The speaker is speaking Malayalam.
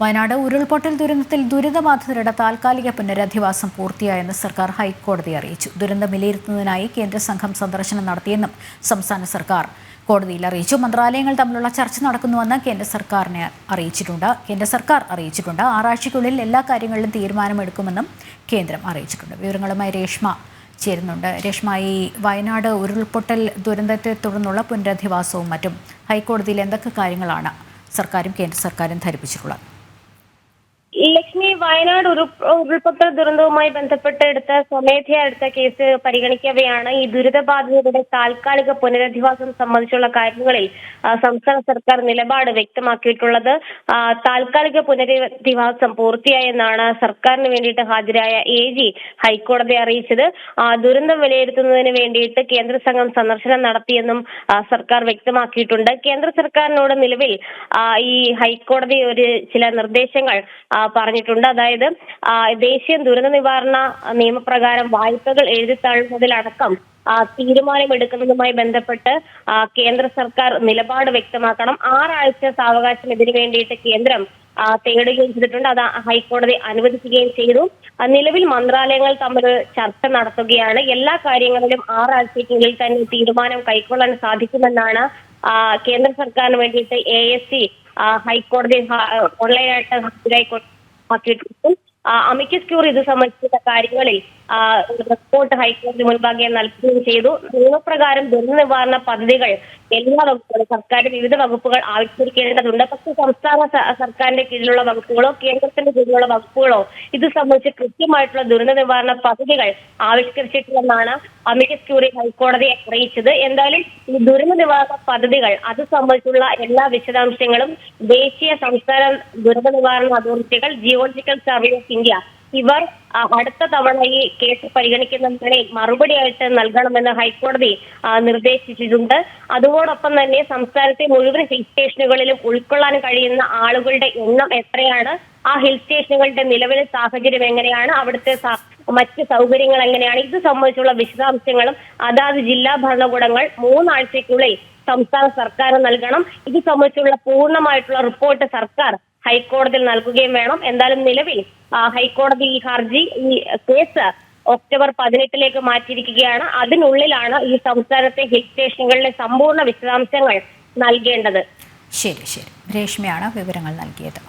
വയനാട് ഉരുൾപൊട്ടൽ ദുരന്തത്തിൽ ദുരിതബാധിതരുടെ താൽക്കാലിക പുനരധിവാസം പൂർത്തിയായെന്ന് സർക്കാർ ഹൈക്കോടതി അറിയിച്ചു. ദുരന്തം വിലയിരുത്തുന്നതിനായി കേന്ദ്ര സംഘം സന്ദർശനം നടത്തിയെന്നും സംസ്ഥാന സർക്കാർ കോടതിയിൽ അറിയിച്ചു. മന്ത്രാലയങ്ങൾ തമ്മിലുള്ള ചർച്ച നടക്കുന്നുവെന്ന് കേന്ദ്ര സർക്കാരിനെ അറിയിച്ചിട്ടുണ്ട്. കേന്ദ്ര സർക്കാർ അറിയിച്ചിട്ടുണ്ട്. ആറാഴ്ചയ്ക്കുള്ളിൽ എല്ലാ കാര്യങ്ങളിലും തീരുമാനമെടുക്കുമെന്നും കേന്ദ്രം അറിയിച്ചിട്ടുണ്ട്. വിവരങ്ങളുമായി രേഷ്മ ചേരുന്നുണ്ട്. രേഷ്മ ഈ വയനാട് ഉരുൾപൊട്ടൽ ദുരന്തത്തെ തുടർന്നുള്ള പുനരധിവാസവും മറ്റും ഹൈക്കോടതിയിൽ എന്തൊക്കെ കാര്യങ്ങളാണ് സർക്കാരും കേന്ദ്ര സർക്കാരും ധരിപ്പിച്ചിട്ടുള്ളത്? വയനാട് ഉരു ഉരുൾപൊട്ടൽ ദുരന്തവുമായി ബന്ധപ്പെട്ട് എടുത്ത സ്വമേധയാ എടുത്ത കേസ് പരിഗണിക്കവെയാണ്. ഈ ദുരിതബാധിതരുടെ താൽക്കാലിക പുനരധിവാസം സംബന്ധിച്ചുള്ള കാര്യങ്ങളിൽ സംസ്ഥാന സർക്കാർ നിലപാട് വ്യക്തമാക്കിയിട്ടുള്ളത്. താൽക്കാലിക പുനരധിവാസം പൂർത്തിയായെന്നാണ് സർക്കാരിന് വേണ്ടിയിട്ട് ഹാജരായ എ ജി ഹൈക്കോടതിയെ അറിയിച്ചത്. ദുരന്തം വിലയിരുത്തുന്നതിന് വേണ്ടിയിട്ട് കേന്ദ്ര സംഘം സന്ദർശനം നടത്തിയെന്നും സർക്കാർ വ്യക്തമാക്കിയിട്ടുണ്ട്. കേന്ദ്ര സർക്കാരിനോട് നിലവിൽ ഈ ഹൈക്കോടതി ഒരു ചില നിർദ്ദേശങ്ങൾ ആ, പറഞ്ഞിട്ടുണ്ട് അതായത് ദേശീയ ദുരന്ത നിവാരണ നിയമപ്രകാരം വായ്പകൾ എഴുതിത്തള്ളുന്നതിലടക്കം ആ, തീരുമാനമെടുക്കുന്നതുമായി ബന്ധപ്പെട്ട് കേന്ദ്ര സർക്കാർ നിലപാട് വ്യക്തമാക്കണം. ആറാഴ്ച സാവകാശം ഇതിനു വേണ്ടിയിട്ട് കേന്ദ്രം തേടുകയും ചെയ്തിട്ടുണ്ട്. അത് ഹൈക്കോടതി അനുവദിക്കുകയും ചെയ്തു. നിലവിൽ മന്ത്രാലയങ്ങൾ തമ്മിൽ ചർച്ച നടത്തുകയാണ്. എല്ലാ കാര്യങ്ങളിലും ആറാഴ്ചയ്ക്കുള്ളിൽ തന്നെ തീരുമാനം കൈക്കൊള്ളാൻ സാധിക്കുമെന്നാണ് കേന്ദ്ര സർക്കാരിന് വേണ്ടിയിട്ട് എ എസ് സി ഹൈക്കോടതി ഓൺലൈനായിട്ട് ഹാജരായി ആക്കിയിട്ടുണ്ട് അമിക്കസ് ക്യൂറി ഇത് സംബന്ധിച്ച കാര്യങ്ങളിൽ റിപ്പോർട്ട് ഹൈക്കോടതി മുൻപാകെ നൽകുകയും ചെയ്തു. നിയമപ്രകാരം ദുരന്ത നിവാരണ പദ്ധതികൾ എല്ലാ വകുപ്പുകളും സർക്കാരിന്റെ വിവിധ വകുപ്പുകൾ ആവിഷ്കരിക്കേണ്ടതുണ്ട്. പക്ഷെ സംസ്ഥാന സർക്കാരിന്റെ കീഴിലുള്ള വകുപ്പുകളോ കേന്ദ്രത്തിന്റെ കീഴിലുള്ള വകുപ്പുകളോ ഇത് സംബന്ധിച്ച് കൃത്യമായിട്ടുള്ള ദുരന്ത നിവാരണ പദ്ധതികൾ ആവിഷ്കരിച്ചിട്ടില്ലെന്നാണ് അമിക്കസ് ക്യൂറി ഹൈക്കോടതിയെ അറിയിച്ചത്. എന്തായാലും ഈ ദുരന്ത നിവാരണ പദ്ധതികൾ അത് സംബന്ധിച്ചുള്ള എല്ലാ വിശദാംശങ്ങളും ദേശീയ സംസ്ഥാന ദുരന്ത നിവാരണ അതോറിറ്റികൾ ജിയോളജിക്കൽ സർവേ ഓഫ് ഇന്ത്യ ഇവർ അടുത്ത തവണ ഈ കേസ് പരിഗണിക്കുന്നതിനെ മറുപടിയായിട്ട് നൽകണമെന്ന് ഹൈക്കോടതി നിർദ്ദേശിച്ചിട്ടുണ്ട്. അതോടൊപ്പം തന്നെ സംസ്ഥാനത്തെ മുഴുവൻ ഹിൽ സ്റ്റേഷനുകളിലും ഉൾക്കൊള്ളാൻ കഴിയുന്ന ആളുകളുടെ എണ്ണം എത്രയാണ്? ആ ഹിൽ സ്റ്റേഷനുകളുടെ നിലവിലെ സാഹചര്യം എങ്ങനെയാണ്? അവിടുത്തെ മറ്റ് സൗകര്യങ്ങൾ എങ്ങനെയാണ്? ഇത് സംബന്ധിച്ചുള്ള വിശദാംശങ്ങളും അതാത് ജില്ലാ ഭരണകൂടങ്ങൾ മൂന്നാഴ്ചയ്ക്കുള്ളിൽ സംസ്ഥാന സർക്കാർ നൽകണം. ഇത് സംബന്ധിച്ചുള്ള പൂർണമായിട്ടുള്ള റിപ്പോർട്ട് സർക്കാർ ഹൈക്കോടതിയിൽ നൽകുകയും വേണം. എന്തായാലും നിലവിൽ ഹൈക്കോടതി ഈ ഹർജി ഈ കേസ് ഒക്ടോബർ പതിനെട്ടിലേക്ക് മാറ്റിയിരിക്കുകയാണ്. അതിനുള്ളിലാണ് ഈ സംസ്ഥാനത്തെ ഹിൽ സ്റ്റേഷനുകളിലെ സമ്പൂർണ വിശദാംശങ്ങൾ നൽകേണ്ടത്. ശരി ശരി. രേഷ്മയാണ് വിവരങ്ങൾ നൽകിയത്.